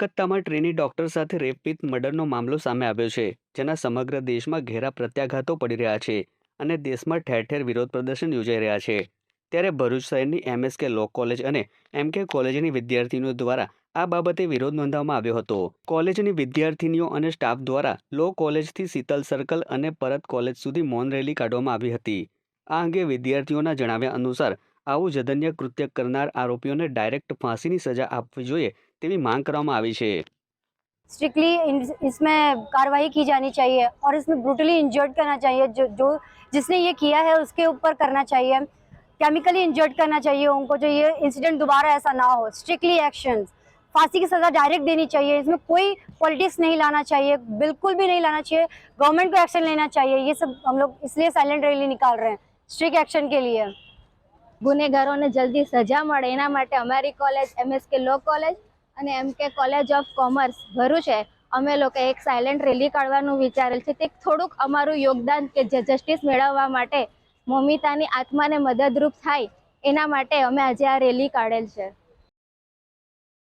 કલકત્તામાં trainee doctor સાથે rape મર્ડરનો મામલો સામે આવ્યો છે, જેના સમગ્ર દેશમાં ઘેરા પ્રત્યાઘાતો પડી રહ્યા છે અને દેશમાં ઠેર ઠેર વિરોધ પ્રદર્શન યોજાઈ રહ્યા છે. ત્યારે ભરૂચ શહેરની એમએસકે લો કોલેજ અને એમકે કોલેજની વિદ્યાર્થીનીઓ દ્વારા આ બાબતે વિરોધ નોંધાવવામાં આવ્યો હતો. કોલેજની વિદ્યાર્થીનીઓ અને સ્ટાફ દ્વારા લો કોલેજથી શીતલ સર્કલ અને પરત કોલેજ સુધી મૌન રેલી કાઢવામાં આવી હતી. આ અંગે વિદ્યાર્થીઓના જણાવ્યા અનુસાર આવું જધન્ય કૃત્ય કરનાર આરોપીઓને ડાયરેક્ટ ફાંસીની સજા આપવી જોઈએ તેવી માંગ કરવામાં આવી છે स्ट्रिक्टली इसमें कार्रवाई की जानी चाहिए और इसमें ब्रूटली इंजर्ड करना चाहिए जो जो जिसने ये किया है उसके ऊपर करना चाहिए केमिकली इंजर्ड करना चाहिए उनको जो ये इंसिडेंट दोबारा ऐसा ना हो स्ट्रिक्टली एक्शन फांसी की सज़ा डायरेक्ट देनी चाहिए इसमें कोई पॉलिटिक्स नहीं लाना चाहिए बिल्कुल भी नहीं लाना चाहिए गवर्नमेंट को एक्शन लेना चाहिए ये सब हम लोग इसलिए साइलेंट रैली निकाल रहे हैं स्ट्रिक्ट एक्शन के लिए ગુનેગારોને જલ્દી સજા મળે. એના માટે અમારી કોલેજ એમએસકે લો કોલેજ અને એમકે કોલેજ ઓફ કોમર્સ ભરૂચે અમે લોકો એક સાયલેન્ટ રેલી કાઢવાનું વિચારેલ છે. તે થોડુંક અમારું યોગદાન કે જે જસ્ટિસ મેળવવા માટે મમિતાની આત્માને મદદરૂપ થાય એના માટે અમે આજે આ રેલી કાઢેલ છે.